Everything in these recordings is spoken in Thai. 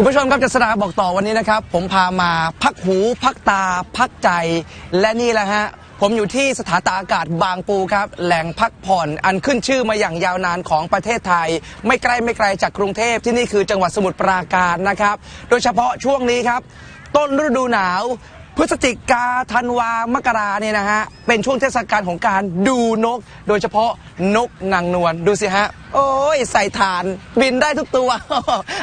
คุณผู้ชมครับจะสดาบอกต่อวันนี้นะครับ ผมพามาพักหู พักตา พักใจ และนี่แหละฮะ ผมอยู่ที่สถานตากอากาศบางปูครับ แหล่งพักผ่อนอันขึ้นชื่อมาอย่างยาวนานของประเทศไทย ไม่ไกลไม่ไกลจากกรุงเทพที่นี่คือจังหวัดสมุทรปราการนะครับ โดยเฉพาะช่วงนี้ครับ ต้นฤดูหนาว พฤศจิกาธันวามกราเนี่ยนะฮะ เป็นช่วงเทศกาลของการดูนก โดยเฉพาะนกนางนวลดูสิฮะ โอ้ยใส่ฐานบินได้ทุกตัว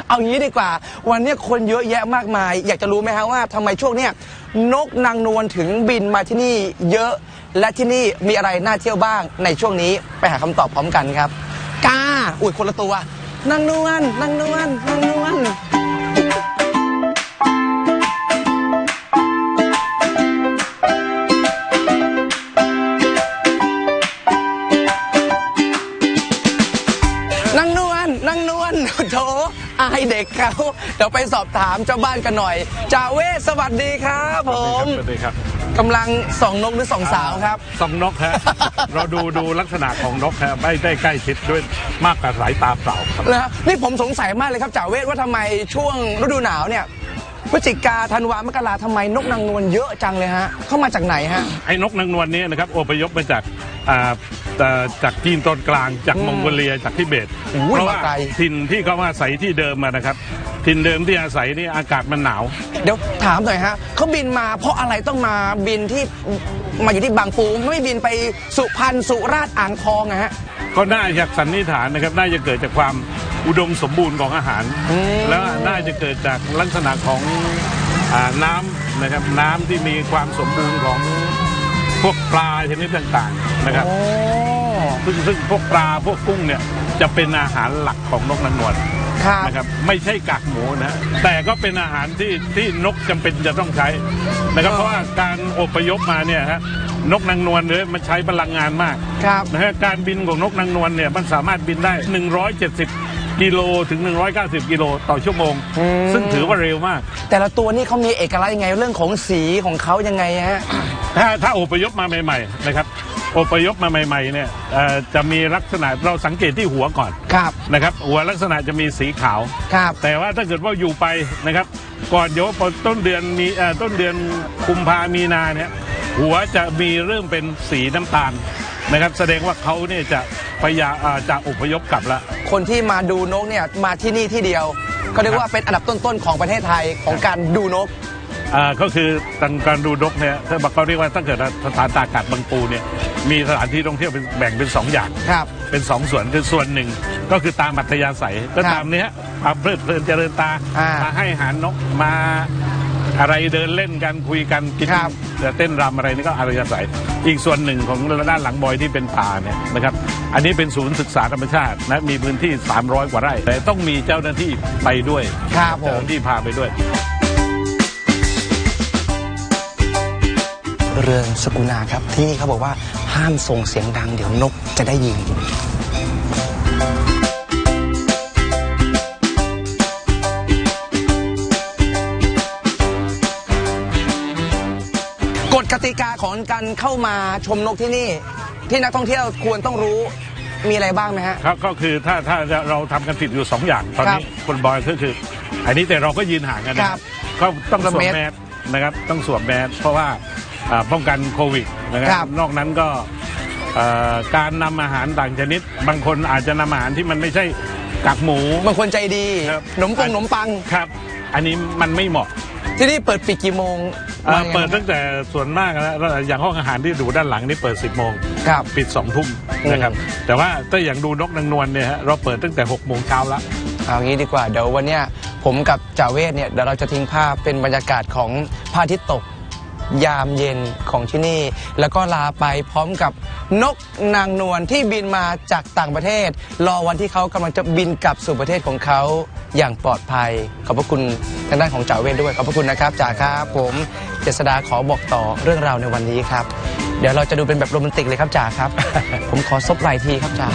เอางี้ดีกว่า วันนี้คนเยอะแยะมากมาย อยากจะรู้ไหมฮะว่าทำไมช่วงเนี้ยนกนางนวลถึงบินมาที่นี่เยอะ และที่นี่มีอะไรน่าเที่ยวบ้างในช่วงนี้ไปหาคำตอบพร้อมกันครับกาอุ้ยคนละตัวนางนวลนางนวลนางนวล อายเด็กเขาเดี๋ยวไปสอบถามเจ้าบ้านกันหน่อยจ่าเวสสวัสดีครับผมสวัสดีครับกำลังส่องนกหรือส่องสาวครับสองนกฮะเราดูดูลักษณะของนกฮะไม่ได้ใกล้ชิดด้วยมากกว่าสายตาเปล่าครับนะฮะนี่ผมสงสัยมากเลยครับจ่าเวทว่าทำไมช่วงฤดูหนาวเนี่ยพฤศจิกาธันวามกราทำไมนกนางนวลเยอะจังเลยฮะเข้ามาจากไหนฮะไอ้นกนางนวลนี้นะครับอพยพมาจาก อ่าเอ่อจากจีนตอนกลางจากอืมมองโกเลียจากทิเบตโอ้ยเพราะว่ามาไกล ถิ่นที่เขาอาศัยที่เดิมมานะครับ ถิ่นเดิมที่อาศัยนี่อากาศมันหนาว เดี๋ยวถามหน่อยฮะเขาบินมาเพราะอะไรต้องมาบินที่มาอยู่ที่บางปูไม่บินไปสุพรรณสุราษฎร์อ่างทองอะฮะ ก็น่าจะสันนิษฐานนะครับ น่าจะเกิดจากความอุดมสมบูรณ์ของอาหารอืมแล้วน่าจะเกิดจากลักษณะของอาน้ำนะครับ น้ำที่มีความสมบูรณ์ของ พวกปลาชนิดต่างๆนะครับโอ้ซึ่งซึ่งพวกปลาพวกกุ้งเนี่ยจะเป็นอาหารหลักของนกนางนวลครับ นะครับไม่ใช่กากหมูนะฮะแต่ก็เป็นอาหารที่ที่นกจำเป็นจะต้องใช้นะครับเพราะว่าการอพยพมาเนี่ยฮะนกนางนวลเนี่ยมันใช้พลังงานมากครับ นะฮะการบินของนกนางนวลเนี่ยมันสามารถบินได้ 170 กิโลถึง 190 กิโลต่อชั่วโมง อืม ซึ่งถือว่าเร็วมาก แต่ละตัวนี่เขามีเอกลักษณ์ยังไงเรื่องของสีของเขายังไงฮะ ถ้าถ้าอพยพมาใหม่ๆนะครับอพยพมาใหม่ๆเนี่ยเอ่อจะมีลักษณะเราสังเกตที่หัวก่อนครับ นะครับ หัวลักษณะจะมีสีขาว ครับ แต่ว่าถ้าเกิดว่าอยู่ไปนะครับ ก่อนเดี๋ยวพอต้นเดือนมีเอ่อต้นเดือนกุมภามีนาเนี่ยหัวจะมีเริ่มเป็นสีน้ำตาลนะครับ แสดงว่าเขาเนี่ยจะพยายามอ่าจะอพยพกลับละ คนที่มาดูนกเนี่ยมาที่นี่ที่เดียว ก็เรียกว่าเป็นอันดับต้นๆของประเทศไทยของการดูนก อ่าก็คือทางการดูนกเนี่ยถ้าบอกเขาเรียกว่าถ้าเกิดสถานตากอากาศบางปูเนี่ยมีสถานที่ท่องเที่ยวเป็นแบ่งเป็นสองอย่าง ครับ เป็นสองส่วนคือส่วนหนึ่งก็คือตามอัธยาศัยก็ครับตามเนี้ยความเพลิดเพลินเจริญตาอ่ามมาให้อาหารนกมาอะไรเดินเล่นกันคุยกันกินครับเต้นรำอะไรนี่ก็อัธยาศัย อีกส่วนหนึ่งของด้านหลังบอยที่เป็นป่าเนี่ยนะครับ อันนี้เป็นศูนย์ศึกษาธรรมชาตินะมีพื้นที่ 300 กว่าไร่ แต่ต้องมีเจ้าหน้าที่ไปด้วยครับผม เจ้าหน้าที่พาไปด้วย เรือนสกุณาครับ ที่นี่เขาบอกว่าห้ามส่งเสียงดังเดี๋ยวนกจะได้ยิน กฎกติกาของการเข้ามาชมนกที่นี่ ที่นักท่องเที่ยวควรต้องรู้มีอะไรบ้างไหมฮะ ครับก็คือถ้าถ้าเราทำกันผิดอยู่ 2 อย่าง ตอนนี้ครับคนบอยก็คือ อันนี้แต่เราก็ยืนห่างกันนะครับก็ต้องสวมสวมแมส แมสนะครับต้องสวมแมสเพราะว่า อ่าป้องกันโควิดนะครับครับนอกนั้นก็เอ่อการนำอาหารต่างชนิด บางคนอาจจะนำอาหารที่มันไม่ใช่กากหมู บางคนใจดีครับ ขนมปงขนมปัง ครับ อันนี้มันไม่เหมาะที่นี่เปิดปิดกี่โมงอ่าว่ายังไงเปิดตั้งแต่ส่วนมากแล้วอย่างห้องอาหารที่ดูด้านหลังนี่เปิด 10โมง ครับ ปิด2ทุ่มนะครับ แต่ว่าถ้าอย่างดูนกนางนวลเนี่ยฮะเราเปิดตั้งแต่6โมงเช้าละ เอางี้ดีกว่าเดี๋ยววันเนี้ยผมกับจ่าเวทเนี่ยเดี๋ยวเราจะทิ้งภาพเป็นบรรยากาศของพระอาทิตย์ตก ยามเย็นของที่นี่ แล้วก็ลาไปพร้อมกับนกนางนวลที่บินมาจากต่างประเทศ รอวันที่เขากำลังจะบินกลับสู่ประเทศของเขาอย่างปลอดภัย ขอบพระคุณทางด้านของจ่าเวทด้วย ขอบพระคุณนะครับจ่าครับผมเจษดาขอบอกต่อเรื่องราวในวันนี้ครับ เดี๋ยวเราจะดูเป็นแบบโรแมนติกเลยครับจ่าครับ ผมขอซบไหล่ทีครับจ่า